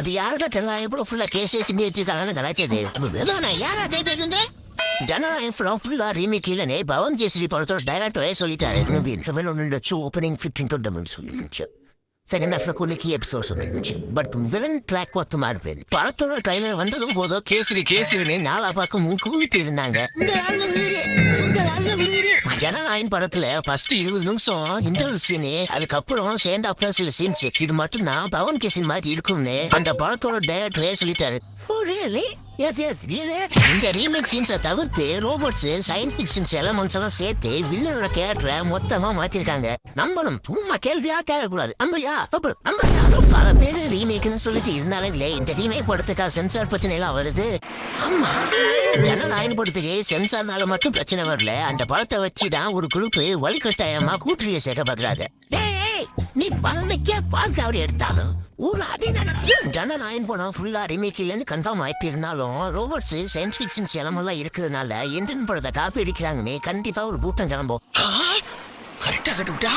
அது யாருடா ஜனநாயகம்? ஃபுல்லா கேஸே கிண்டி வச்சிருக்காங்கன்னு கலாச்சது வேதானா யாரா கேட்டு ஜனநாயகம் ஃபுல்லா ஃபுல்லா ரீமேக் இல்லனே பவன் கேசரி படத்தோட டைரக்டரே சொல்லிட்டாரு. தமிழ் ஒன்று ஓப்பனிங் ஃபிஃப்டீன் டுவெண்ட்டி சொல்லிருந்துச்சு செகண்ட் ஹாஃப்ல குளிக்கி எபிசோட் சொல்லிருந்துச்சு பட் வில்லன் ட்ராக் ஒத்து மாறுப்பேன் படத்தோட ட்ரைலர் வந்ததும் போதும் கேசரி கேசரின்னு நாலா பக்கம் கூவிட்டு இருந்தாங்க. இந்த ஆளு வீடு, இந்த ஆளு ஜனநாயன் படத்துல ஃபர்ஸ்ட் இருபது நிமிஷம் இன்டர்வல் சீனு அதுக்கப்புறம் சேர்ந்தாப்புல சில சீன்ஸ் இது மட்டும் தான் பவன் கிஷன் மாதிரி இருக்கும்னு அந்த படத்தோட டைரக்டரே சொல்லிட்டாரு. ஓ ரியலி இந்த ரீமேக் சீன்ஸை தவிர்த்து ரோபோட்ஸ் சயின்ஸ் ஃபிக்ஷன்ஸ் எலமெண்ட்ஸ் எல்லாம் சேர்த்து வில்லனோட கேரக்டரை மொத்தமா மாத்திருக்காங்க. நம்மளும் சும்மா கேள்வியா கேட்கக்கூடாது. நம்பரியா அப்ப நம்பரியா பல பேர் ரீமேக்னு சொல்லிட்டு இல்லை இந்த ரீமேக் படத்துக்கா சென்சார் பிரச்சனை எல்லாம் வருது. ஆமா ஜனநாயகம் போடுறதுக்கு சென்சார்னால மட்டும் பிரச்சனை வரல. அந்த படத்தை வச்சு தான் ஒரு குரூப் வழிகட்டாயமா கூட்டணியை சேர்க்க பாக்குறாங்க டேய், நீ பழனிக்கே பார்க்க அவர் எடுத்தாலும் ஒரு அடி நடக்கும் ஜனநாயகம் படம் ஃபுல்லா ரிமேக் இல்லைன்னு கன்ஃபார்ம் ஆயிட்டு இருந்தாலும் ரோபோட்ஸ் சயின்ஸ் ஃபிக்ஷன்ஸ் இலமெல்லாம் இருக்கிறதுனால இந்தியன் படத்தை காப்பி அடிக்கிறாங்கன்னு கண்டிப்பா ஒரு கூட்டம் கிளம்பும். கரெக்டா கட்டுவிட்டா